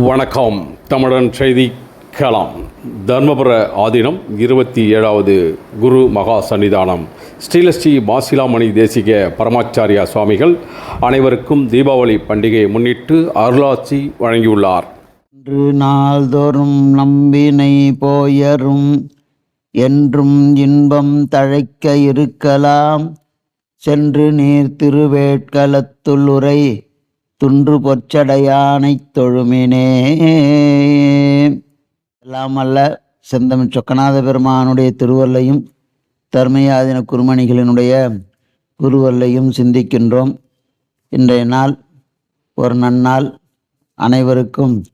வணக்கம். தமிழன் செய்தி களம். தர்மபுர ஆதீனம் இருபத்தி ஏழாவது குரு மகா சன்னிதானம். ஸ்ரீலஸ்ரீ மாசிலாமணி தேசிக பரமாச்சாரியா சுவாமிகள் அனைவருக்கும் தீபாவளி பண்டிகையை முன்னிட்டு அருளாட்சி வழங்கியுள்ளார். என்று நாள்தோறும் நம்பினை போயரும். என்றும் இன்பம் தழைக்க இருக்கலாம். சென்று நீர் திருவேட்களத்துள் உரை. துன்று பொற்சடையானைத் தொழுமினே. எல்லாம் அல்ல செந்தமிழ் சொக்கநாத பெருமானுடைய திருவல்லையும் தர்மயாதின குருமணிகளினுடைய குருவல்லையும் சிந்திக்கின்றோம். இன்றைய நாள் ஒரு நன்னாள் அனைவருக்கும்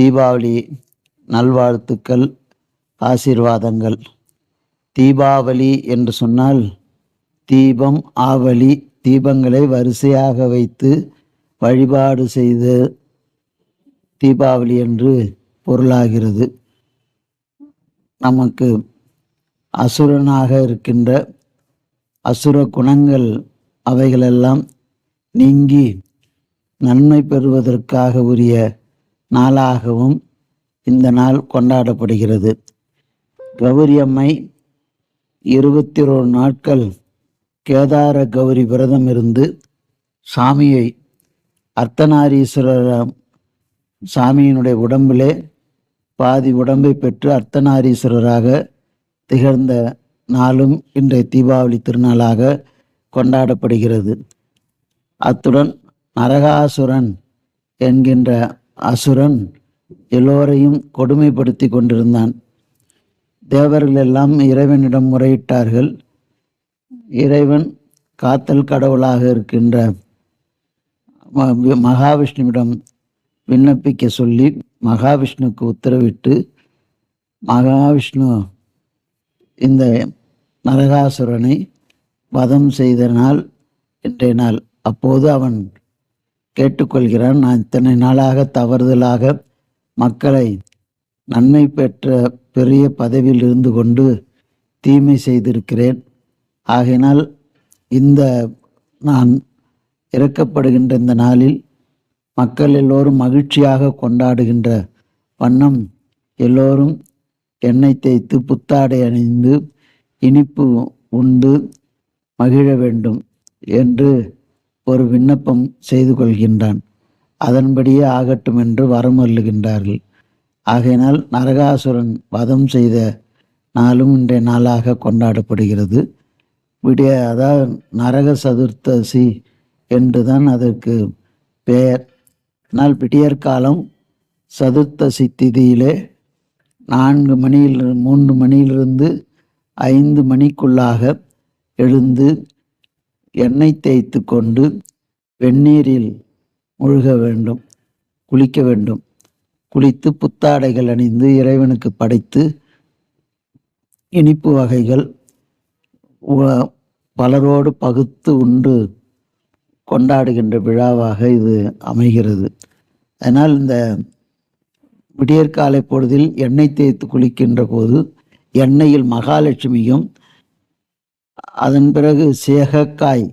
தீபாவளி நல்வாழ்த்துக்கள் ஆசீர்வாதங்கள். தீபாவளி என்று சொன்னால் தீபம் ஆவலி தீபங்களை வரிசையாக வைத்து வழிபாடு செய்து தீபாவளி என்று பொருளாகிறது. நமக்கு அசுரனாக இருக்கின்ற அசுர குணங்கள் அவைகளெல்லாம் நீங்கி நன்மை பெறுவதற்காக உரிய நாளாகவும் இந்த நாள் கொண்டாடப்படுகிறது. கௌரி அம்மை இருபத்தி ஒரு நாட்கள் கேதார கௌரி விரதம் இருந்து சாமியை அர்த்தநாரீஸ்வரர் சாமியினுடைய உடம்பிலே பாதி உடம்பை பெற்று அர்த்தநாரீஸ்வரராக திகழ்ந்த நாளும் இன்றைய தீபாவளி திருநாளாக கொண்டாடப்படுகிறது. அத்துடன் நரகாசுரன் என்கின்ற அசுரன் எல்லோரையும் கொடுமைப்படுத்தி கொண்டிருந்தான். தேவர்கள் எல்லாம் இறைவனிடம் முறையிட்டார்கள். இறைவன் காத்தல் கடவுளாக இருக்கின்ற மகாவிஷ்ணுவிடம் விண்ணப்பிக்க சொல்லி மகாவிஷ்ணுவுக்கு உத்தரவிட்டு மகாவிஷ்ணு இந்த நரகாசுரனை வதம் செய்த நாள் இன்றைய நாள். அப்போது அவன் கேட்டுக்கொள்கிறான் நான் இத்தனை நாளாக தவறுதலாக மக்களை நன்மை பெற்ற பெரிய பதவியில் இருந்து கொண்டு தீமை செய்திருக்கிறேன். ஆகையினால் இந்த நான் இறக்கப்படுகின்ற இந்த நாளில் மக்கள் எல்லோரும் மகிழ்ச்சியாக கொண்டாடுகின்ற வண்ணம் எல்லோரும் எண்ணெய் தேய்த்து புத்தாடை அணிந்து இனிப்பு உண்டு மகிழ வேண்டும் என்று ஒரு விண்ணப்பம் செய்து கொள்கின்றான். அதன்படியே ஆகட்டும் என்று வரமல்லுகின்றார்கள் ஆகையினால் நரகாசுரன் வதம் செய்த நாளும் இன்றைய நாளாக கொண்டாடப்படுகிறது. விடிய அதாவது நரக சதுர்த்தசி என்று தான் அதற்கு பெயர். ஆனால் விடியற்காலம் சதுர்த்த திதியிலே நான்கு மணியில் மூன்று மணியிலிருந்து ஐந்து மணிக்குள்ளாக எழுந்து எண்ணெய் தேய்த்து கொண்டு வெந்நீரில் முழுக வேண்டும் குளிக்க வேண்டும். குளித்து புத்தாடைகள் அணிந்து இறைவனுக்கு படைத்து இனிப்பு வகைகள் பலரோடு பகுத்து உண்டு. கொண்டாடுகின்ற விழாவாக இது அமைகிறது. அதனால் இந்த விடியற்காலை பொழுதில் எண்ணெய் தேய்த்து குளிக்கின்ற போது எண்ணெயில் மகாலட்சுமியும் அதன் பிறகு சேகக்காய்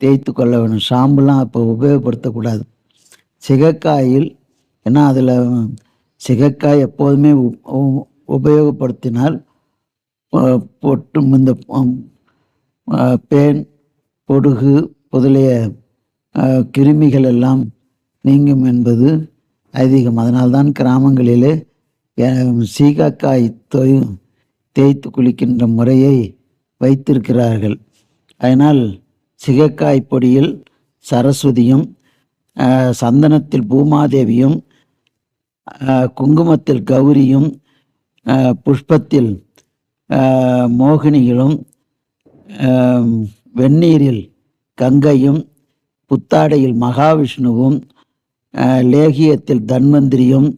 தேய்த்து கொள்ள வேண்டும். ஷாம்புலாம் அப்போ உபயோகப்படுத்தக்கூடாது. சிகக்காயில் ஏன்னா அதில் சிகக்காய் எப்போதுமே உபயோகப்படுத்தினால் பொட்டும் இந்த பேன் பொடுகு முதலிய கிருமிகள் எல்லாம் நீங்கும் என்பது அதிகம் அதனால்தான் கிராமங்களிலே சீகாக்காய் தொய் தேய்த்து குளிக்கின்ற முறையை வைத்திருக்கிறார்கள். அதனால் சிகக்காய் பொடியில் சரஸ்வதியும் சந்தனத்தில் பூமாதேவியும் குங்குமத்தில் கௌரியும் புஷ்பத்தில் மோகினிகளும் வெந்நீரில் கங்கையும் புத்தாடையில் மகாவிஷ்ணுவும் லேகியத்தில் தன்வந்திரியும்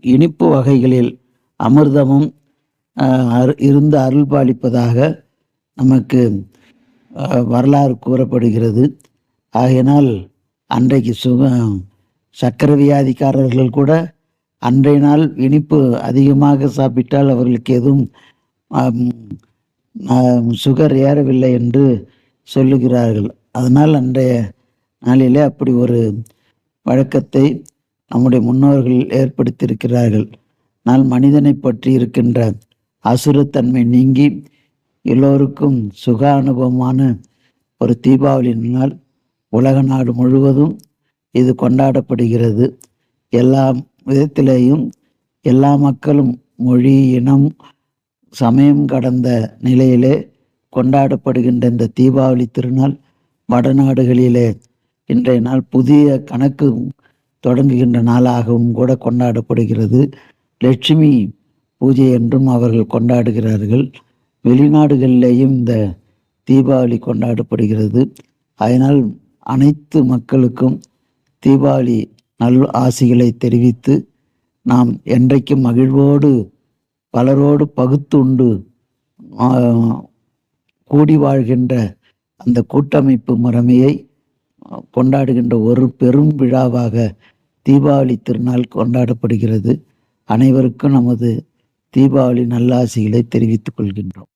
இனிப்பு வகைகளில் அமிர்தமும் அரு- இருந்து அருள் பாலிப்பதாக நமக்கு வரலாறு கூறப்படுகிறது. ஆகையினால் அன்றைக்கு சுக சக்கரவியாதிக்காரர்கள் கூட அன்றைய நாள் இனிப்பு அதிகமாக சாப்பிட்டால் அவர்களுக்கு எதுவும் சுகர் ஏறவில்லை என்று சொல்லுகிறார்கள். அதனால் அன்றைய நாளிலே அப்படி ஒரு வழக்கத்தை நம்முடைய முன்னோர்கள் ஏற்படுத்தியிருக்கிறார்கள். நான் மனிதனை பற்றி இருக்கின்ற அசுரத்தன்மை நீங்கி எல்லோருக்கும் சுக அனுபவமான ஒரு தீபாவளி நாள் உலக நாடு முழுவதும் இது கொண்டாடப்படுகிறது. எல்லா விதத்திலேயும் எல்லா மக்களும் மொழி இனம் சமயம் கடந்த நிலையிலே கொண்டாடப்படுகின்ற இந்த தீபாவளி திருநாள் வடநாடுகளிலே இன்றைய நாள் புதிய கணக்கு தொடங்குகின்ற நாளாகவும் கூட கொண்டாடப்படுகிறது. லட்சுமி பூஜை என்றும் அவர்கள் கொண்டாடுகிறார்கள். வெளிநாடுகளிலேயும் இந்த தீபாவளி கொண்டாடப்படுகிறது. அதனால் அனைத்து மக்களுக்கும் தீபாவளி நல் ஆசிகளை தெரிவித்து நாம் என்றைக்கும் மகிழ்வோடு பலரோடு பகுத்துண்டு கூடி வாழ்கின்ற அந்த கூட்டமைப்பு முறைமையை கொண்டாடுகின்ற ஒரு பெரும் விழாவாக தீபாவளி திருநாள் கொண்டாடப்படுகிறது. அனைவருக்கும் நமது தீபாவளி நல்லாசிகளை தெரிவித்துக் கொள்கின்றோம்.